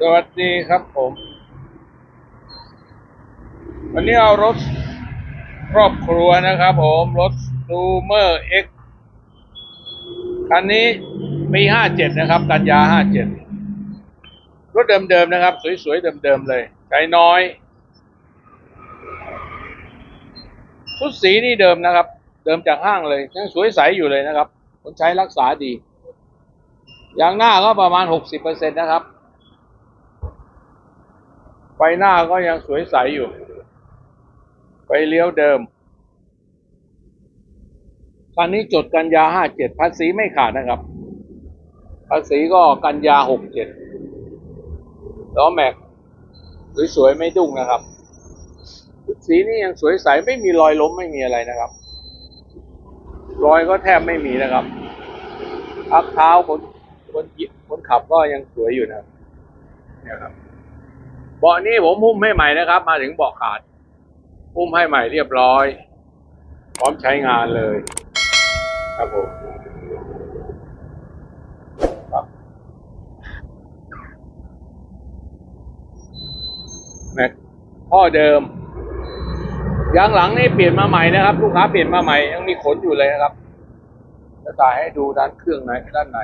สวัสดีครับผม วันนี้เอารถครอบครัวนะครับผมรถซูเมอร์เอ็กคันนี้ปีห้าเจ็ดนะครับ กันยาห้าเจ็ดรถเดิมๆนะครับ สวยๆเดิมๆเลยใจน้อยชุดสีนี่เดิมนะครับ เดิมจากห้างเลยยังสวยใสอยู่เลยนะครับคนใช้รักษาดียางหน้าก็ประมาณหกสิบเปอร์เซ็นต์นะครับ หน้าก็ยังสวยใสอยู่ไฟเลี้ยวเดิม คันนี้จดกันยาห้าเจ็ดภาษีไม่ขาดนะครับ ภาษีก็กันยาหกเจ็ดล้อแม็กสวยๆไม่ดุ้งนะครับ สีนี่ยังสวยใสไม่มีรอยล้มไม่มีอะไรนะครับ รอยก็แทบไม่มีนะครับพักเท้าคนคนคนขับก็ยังสวยอยู่นะครับเนี่ยครับ เบาะนี้ผมหุ้มให้ใหม่นะครับ มาถึงเบาะขาดหุ้มให้ใหม่เรียบร้อย พร้อมใช้งานเลย ครับผมครับแม็กพ่อเดิมยางหลังนี่เปลี่ยนมาใหม่นะครับ ลูกค้าเปลี่ยนมาใหม่ยังมีขนอยู่เลยนะครับจะถ่ายให้ดูด้านเครื่องไหนด้านไห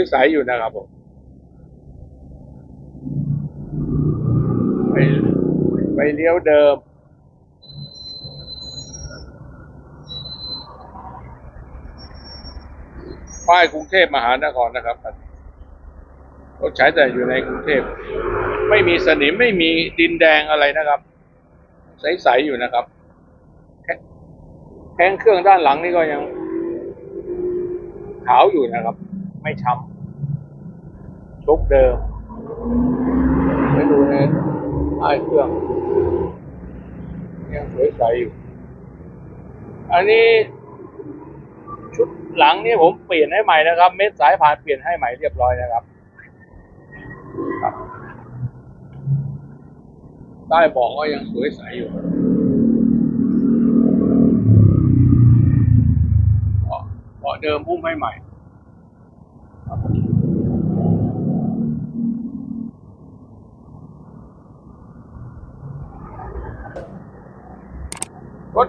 นสวยอยู่นะครับผมไปไปเลี้ยวเดิม ป้ายกรุงเทพมหานครนะครับรถใช้แต่อยู่ในกรุงเทพ ไม่มีสนิมไม่มีดินแดงอะไรนะครับ ใสๆอยู่นะครับแค่แข้งเครื่องด้านหลังนี่ก็ยังขาวอยู่นะครับ ไม่ช้ำชุกเดิมไปดูในท้เครื่องยังสวยใสอยู่ อันนี้ชุดหลังนี่ผมเปลี่ยนให้ใหม่นะครับ เม็ดสายพานเปลี่ยนให้ใหม่เรียบร้อยนะครับใต้บอกก็ยังสวยใสอยู่เบาเบาะเดิมพุ่มให้ใหม่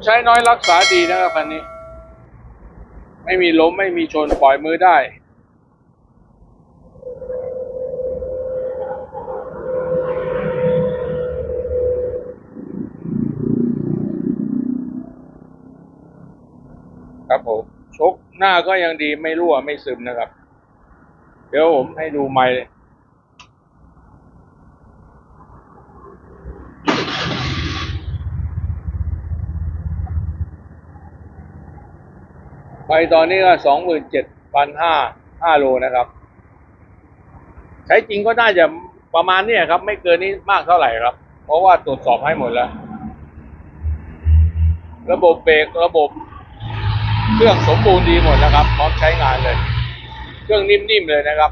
ใช้น้อยรักษาดีนะครับคันนี้ ไม่มีล้มไม่มีชนปล่อยมือได้ ครับผมชกหน้าก็ยังดีไม่รั่วไม่ซึมนะครับ เดี๋ยวผมให้ดูไม้เลย ไปตอนนี้ก็สองหมื่นเจ็ดพันห้าห้าโลนะครับ ใช้จริงก็น่าจะประมาณนี้ครับ ไม่เกินนี้มากเท่าไหร่ครับ เพราะว่าตรวจสอบให้หมดแล้ว ระบบเบรกระบบเครื่องสมบูรณ์ดีหมดนะครับ พร้อมใช้งานเลย เครื่องนิ่มๆเลยนะครับ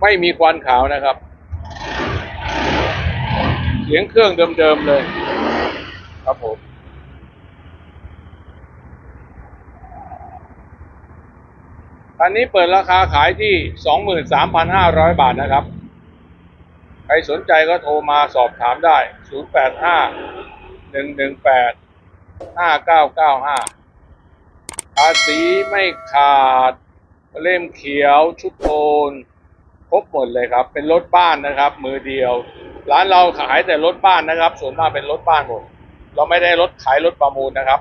ไม่มีควันขาวนะครับ เสียงเครื่องเดิมๆเลย ครับผม อันนี้เปิดราคาขายที่ 23,500 บาทนะครับ ใครสนใจก็โทรมาสอบถามได้ 085 118 5995ภาษีไม่ขาด เล่มเขียวชุดโทน ครบหมดเลยครับ เป็นรถบ้านนะครับ มือเดียว ร้านเราขายแต่รถบ้านนะครับ ส่วนมากเป็นรถบ้านหมด เราไม่ได้รถขายรถประมูลนะครับ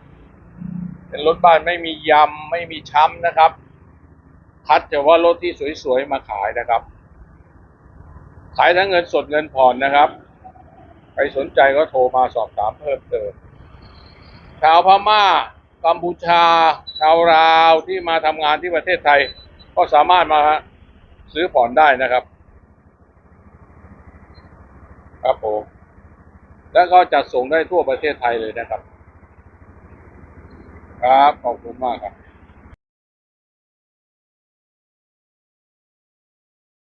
เป็นรถบ้านไม่มียำ ไม่มีช้ำนะครับ คัดแต่ว่ารถที่สวยๆมาขายนะครับ ขายทั้งเงินสดเงินผ่อนนะครับ ใครสนใจก็โทรมาสอบถามเพิ่มเติม ชาวพม่ากัมพูชา ชาวลาวที่มาทำงานที่ประเทศไทย ก็สามารถมาซื้อผ่อนได้นะครับ ครับผมแล้วก็จัดส่งได้ทั่วประเทศไทยเลยนะครับ ครับ ขอบคุณมากครับ